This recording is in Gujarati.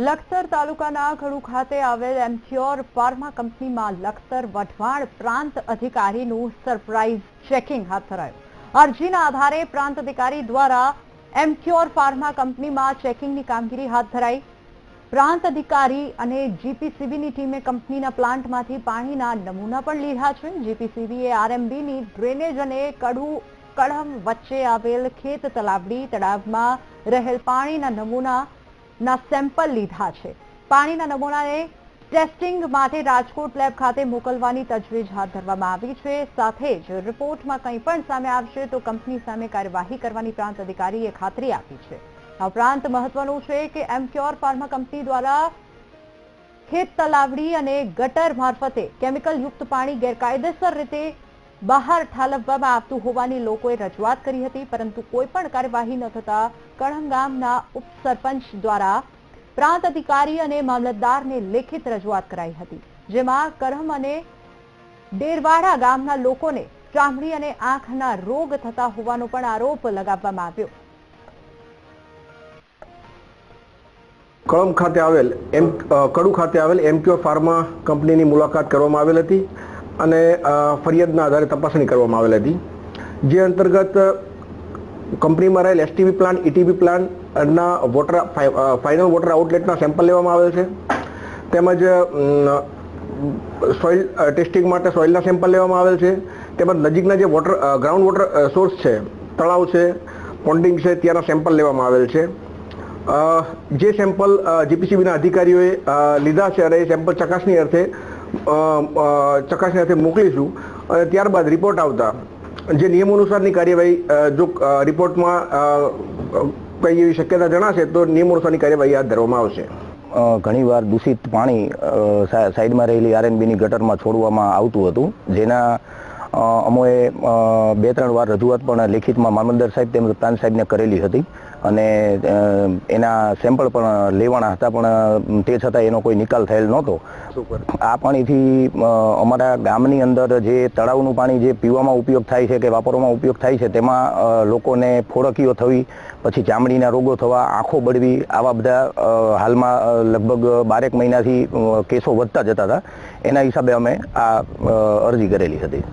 લખતર તાલુકાના ખડુ ખાતે આવેલ એમ્થ્યોર ફાર્મા કંપનીમાં લખતર વઢવાણ પ્રાંત અધિકારીનું સરપ્રાઇઝ ચેકિંગ હાથ ધરાયું. અરજીના આધારે પ્રાંત અધિકારી દ્વારા એમ્થ્યોર ફાર્મા કંપનીમાં ચેકિંગની કામગીરી હાથ ધરાઈ. પ્રાંત અધિકારી અને જીપીસીબીની ટીમે કંપનીના પ્લાન્ટમાંથી પાણીના નમૂના પણ લીધા છે. જીપીસીબીએ આરએમબીની ડ્રેનેજ અને કડુ કળમ વચ્ચે આવેલ ખેત તલાવડી તળાવમાં રહેલ પાણીના નમૂના ના સેમ્પલ લીધા છે. પાણીના નમૂનાને ટેસ્ટિંગ માટે રાજકોટ લેબ ખાતે મોકલવાની તજવીજ હાથ ધરવામાં આવી છે. સાથે જ રિપોર્ટમાં કંઈ પણ સામે આવશે તો કંપની સામે કાર્યવાહી કરવાની પ્રાંત અધિકારીએ ખાતરી આપી છે. આ ઉપરાંત મહત્વનું છે કે એમક્યોર ફાર્મા કંપની દ્વારા ખેત તલાવડી અને ગટર મારફતે કેમિકલયુક્ત પાણી ગેરકાયદેસર રીતે બહાર ઠાલવવામાં આવતું હોવાની લોકોએ રજૂઆત કરી હતી, પરંતુ કોઈ પણ કાર્યવાહી ન થતા ગામના ઉપસરપંચ દ્વારા પ્રાંત અધિકારી અને મામલતદારને લેખિત રજૂઆત કરાઈ હતી, જેમાં કરહમ અને ડેરવાડા ગામના લોકોને ચામડી અને આંખના રોગ થતા હોવાનો પણ આરોપ લગાવવામાં આવ્યો. કળમ ખાતે આવેલ એમ કડુ ખાતે આવેલ એમક્યોર ફાર્મા કંપનીની મુલાકાત કરવામાં આવેલ હતી. અને ફરિયાદના આધારે તપાસણી કરવામાં આવેલ હતી. જે અંતર્ગત કંપનીમાં રહેલ એસટીબી પ્લાન્ટ ઇટીબી પ્લાન્ટના વોટર, ફાઇ- ફાઇનલ વોટર આઉટલેટના સેમ્પલ લેવામાં આવેલ છે. તેમજ સોઇલ ટેસ્ટિંગ માટે સોઇલના સેમ્પલ લેવામાં આવેલ છે. તેમજ નજીકના જે વોટર ગ્રાઉન્ડ વોટર સોર્સ છે, તળાવ છે, પોન્ડિંગ છે, ત્યાંના સેમ્પલ લેવામાં આવેલ છે. જે સેમ્પલ જીપીસીબીના અધિકારીઓએ લીધા છે અને એ સેમ્પલ ચકાસણી અર્થે ચકાસણી અર્થે મોકલીશું અને ત્યારબાદ રિપોર્ટ આવતા. જે નિયમો અનુસારની કાર્યવાહી જો રિપોર્ટમાં કઈ એવી શક્યતા જણાશે, તો નિયમ અનુસારની કાર્યવાહી હાથ ધરવામાં આવશે. ઘણીવાર દૂષિત પાણી સાઈડમાં રહેલી આરએનબીની ગટરમાં છોડવામાં આવતું હતું, જેના અમોએ બે ત્રણ વાર રજૂઆત પણ લેખિતમાં મામલદાર સાહેબ તેમજ પ્રાંત સાહેબને કરેલી હતી. અને એના સેમ્પલ પણ લેવાના હતા, પણ તે છતાં એનો કોઈ નિકાલ થયેલ નહોતો. આ પાણીથી અમારા ગામની અંદર જે તળાવનું પાણી જે પીવામાં ઉપયોગ થાય છે કે વાપરવામાં ઉપયોગ થાય છે, તેમાં લોકોને ફોડકીઓ થવી, પછી ચામડીના રોગો થવા, આંખો બળવી, આવા બધા હાલમાં લગભગ બારેક મહિનાથી કેસો વધતા જતા હતા. એના હિસાબે અમે આ અરજી કરેલી હતી.